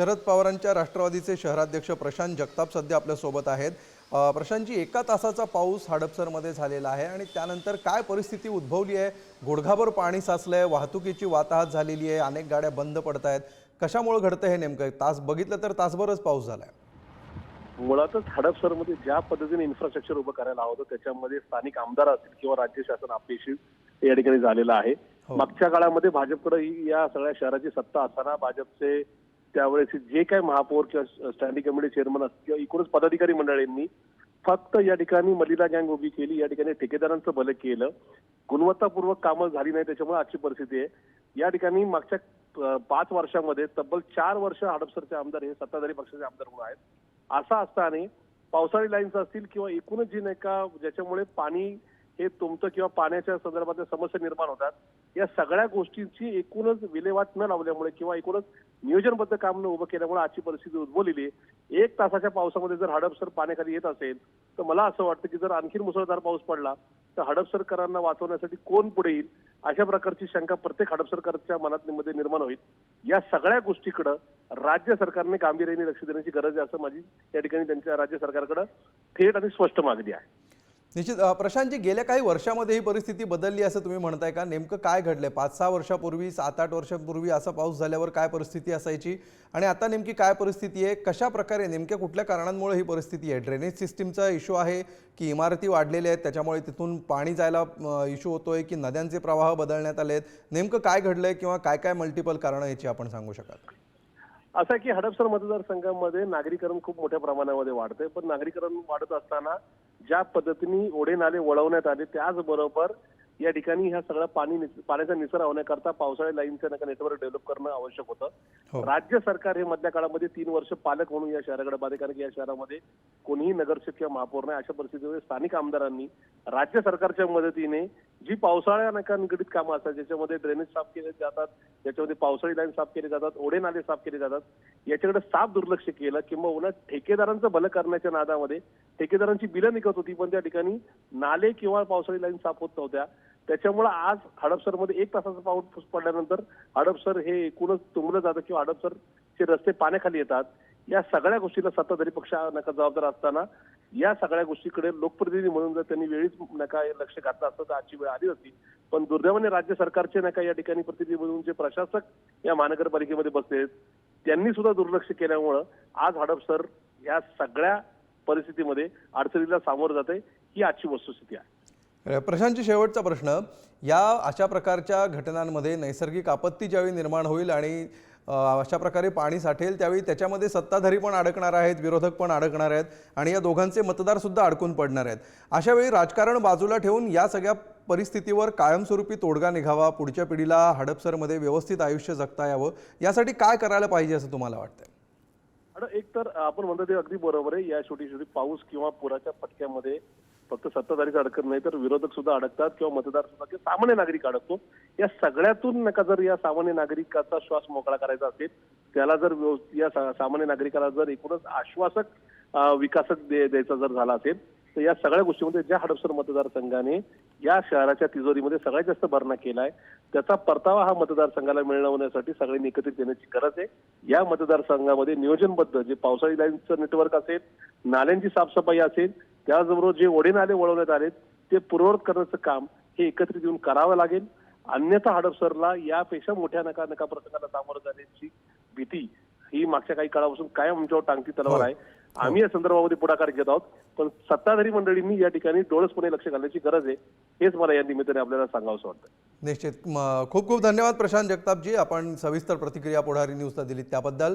शरद पवारांच्या राष्ट्रवादीचे शहराध्यक्ष प्रशांत जगताप सध्या आपल्यासोबत आहेत. प्रशांतजी एका तासाचा पाऊस हडपसरमध्ये झालेला आहे आणि त्यानंतर काय परिस्थिती उद्भवली आहे? गुडघाभर पाणी साचलं आहे वाहतुकीची वाताहत झालेली आहे अनेक गाड्या बंद पडत आहेत. कशामुळे घडतं हे नेमकं? तास बघितलं तर तासभरच पाऊस झाला आहे मुळातच हडपसरमध्ये ज्या पद्धतीने इन्फ्रास्ट्रक्चर उभं करायला हवं होतं त्याच्यामध्ये स्थानिक आमदार असतील किंवा राज्य शासन अपयशी या ठिकाणी झालेलं आहे. हो. मागच्या काळामध्ये भाजपकडे ही या सगळ्या शहराची सत्ता असताना भाजपचे त्यावेळेस जे काही महापौर किंवा स्टँडिंग कमिटी चेअरमन असतील किंवा एकूणच पदाधिकारी मंडळींनी फक्त या ठिकाणी मलिदा गँग उभी केली या ठिकाणी ठेकेदारांचं भलं केलं. गुणवत्तापूर्वक कामं झाली नाही त्याच्यामुळे आजची परिस्थिती आहे. या ठिकाणी मागच्या पाच वर्षामध्ये तब्बल चार वर्ष हडपसरचे आमदार हे सत्ताधारी पक्षाचे आमदार म्हणून आहेत. असं असताना पावसाळी लाईन्स असतील किंवा एकूणच जी नाही का ज्याच्यामुळे पाणी हे तुमचं किंवा पाण्याच्या संदर्भातल्या समस्या निर्माण होतात. या सगळ्या गोष्टींची एकूणच विल्हेवाट न लावल्यामुळे किंवा एकूणच नियोजनबद्ध काम न उभं केल्यामुळे आजची परिस्थिती उद्भवलेली आहे. एक तासाच्या पावसामध्ये जर हडपसर पाण्याखाली येत असेल तर मला असं वाटतं की जर आणखी मुसळधार पाऊस पडला तर हडपसरकरांना वाचवण्यासाठी कोण पुढे येईल? अशा प्रकारची शंका प्रत्येक हडपसरकरच्या मनात मध्ये निर्माण होईल. या सगळ्या गोष्टीकडं राज्य सरकारने गांभीर्याने लक्ष देण्याची गरज आहे असं माझी या ठिकाणी त्यांच्या राज्य सरकारकडे थेट आणि स्पष्ट मागणी आहे. निश्चित प्रशांतजी गेल्या काही वर्षामध्ये ही परिस्थिती बदलली असं तुम्ही म्हणताय का? नेमकं काय घडलंय? पाच सहा वर्षापूर्वी सात आठ वर्षांपूर्वी असा पाऊस झाल्यावर काय परिस्थिती असायची? आणि आता नेमकी काय परिस्थिती आहे? कशा प्रकारे नेमक्या कुठल्या कारणांमुळे ही परिस्थिती आहे? ड्रेनेज सिस्टीमचा इश्यू आहे की इमारती वाढलेल्या आहेत त्याच्यामुळे तिथून पाणी जायला इश्यू होतोय की नद्यांचे प्रवाह बदलण्यात आले आहेत नेमकं काय घडलंय किंवा काय काय मल्टिपल कारणं याची आपण सांगू शकाल? असं आहे की हडपसर मतदारसंघामध्ये नागरीकरण खूप मोठ्या प्रमाणामध्ये वाढतंय. पण नागरीकरण वाढत असताना ज्या पद्धतीने ओढे नाले वळवण्यात आले त्याचबरोबर या ठिकाणी ह्या सगळं पाणी पाण्याचा निसरा होण्याकरता पावसाळी लाईनचं नका नेटवर्क डेव्हलप करणं आवश्यक हो. होतं राज्य सरकार हे मधल्या काळामध्ये तीन वर्ष पालक म्हणून या शहराकडे बाधे कारण की या शहरामध्ये कोणीही नगरसेवक किंवा महापौर नाही. अशा परिस्थितीमध्ये स्थानिक आमदारांनी राज्य सरकारच्या मदतीने जी पावसाळ्या नका निगडीत कामं असतात ज्याच्यामध्ये ड्रेनेज साफ केले जातात ज्याच्यामध्ये पावसाळी लाईन साफ केले जातात ओढे नाले साफ केले जातात याच्याकडे साफ दुर्लक्ष केलं किंवा ठेकेदारांचं भलं करण्याच्या नादामध्ये ठेकेदारांची बिलं निघत होती पण त्या ठिकाणी नाले किंवा पावसाळी लाईन साफ होत नव्हत्या. त्याच्यामुळे आज हडपसरमध्ये एक तासाचा पाऊस पडल्यानंतर हडपसर हे एकूणच तुंबलं जातं किंवा हडपसरचे रस्ते पाण्याखाली येतात. या सगळ्या गोष्टीला सत्ताधारी पक्ष नका जबाबदार असताना या सगळ्या गोष्टीकडे लोकप्रतिनिधी म्हणून जर त्यांनी वेळीच नका लक्ष घातलं असतं तर आजची वेळ आली होती. पण दुर्दैवाने राज्य सरकारचे नका या ठिकाणी प्रतिनिधी म्हणून जे प्रशासक या महानगरपालिकेमध्ये बसले आहेत, त्यांनी सुद्धा दुर्लक्ष केल्यामुळं आज हडपसर या सगळ्या परिस्थितीमध्ये अडचणीला सामोरं जाते ही आजची वस्तुस्थिती आहे. प्रशांतची शेवटचा प्रश्न. या अशा प्रकारच्या घटनांमध्ये नैसर्गिक आपत्ती ज्यावेळी निर्माण होईल आणि अशा प्रकारे पाणी साठेल त्यावेळी त्याच्यामध्ये सत्ताधारी पण अडकणार आहेत विरोधक पण अडकणार आहेत आणि या दोघांचे मतदारसुद्धा अडकून पडणार आहेत. अशा वेळी राजकारण बाजूला ठेवून या सगळ्या परिस्थितीवर कायमस्वरूपी तोडगा निघावा पुढच्या पिढीला हडपसरमध्ये व्यवस्थित आयुष्य जगता यावं यासाठी काय करायला पाहिजे असं तुम्हाला वाटतं एक तर आपण म्हणतो ते अगदी बरोबर आहे. या छोटी छोटी पाऊस किंवा पुराच्या फटक्यामध्ये फक्त सत्ताधारीच अडकत नाही तर विरोधक सुद्धा अडकतात किंवा मतदार सुद्धा किंवा सामान्य नागरिक अडकतो या सगळ्यातून नका जर या सामान्य नागरिकाचा श्वास मोकळा करायचा असेल त्याला जर व्यव- या सा- सामान्य नागरिकाला जर एकूणच आश्वासक विकासक दे- द्यायचा जर झाला असेल तर या सगळ्या गोष्टीमध्ये ज्या हडपसर मतदारसंघाने या शहराच्या तिजोरीमध्ये सगळ्यात जास्त भरणा केलाय त्याचा परतावा हा मतदारसंघाला मिळवण्यासाठी सगळ्यांनी एकत्रित येण्याची गरज आहे. या मतदारसंघामध्ये नियोजनबद्ध जे पावसाळी लाईनचं नेटवर्क असेल नाल्यांची साफसफाई असेल त्याचबरोबर जे ओढे नाले वळवण्यात आले ते पूर्ववत करण्याचं काम हे एकत्रित येऊन करावं लागेल. अन्यथा हडपसरला यापेक्षा मोठ्या नका नका प्रसंगाला सामोरं जाण्याची भीती ही मागच्या काही काळापासून कायम आमच्यावर टांगती तलवार आहे. आम्ही या संदर्भामध्ये पुढाकार घेत आहोत. पण सत्ताधारी मंडळींनी या ठिकाणी डोळसपणे लक्ष घालण्याची गरज आहे. हेच मला या निमित्ताने आपल्याला सांगावंसं वाटतं. निश्चित. खूप खूप धन्यवाद प्रशांत जगतापजी. आपण सविस्तर प्रतिक्रिया पुढारी न्यूजला दिली त्याबद्दल.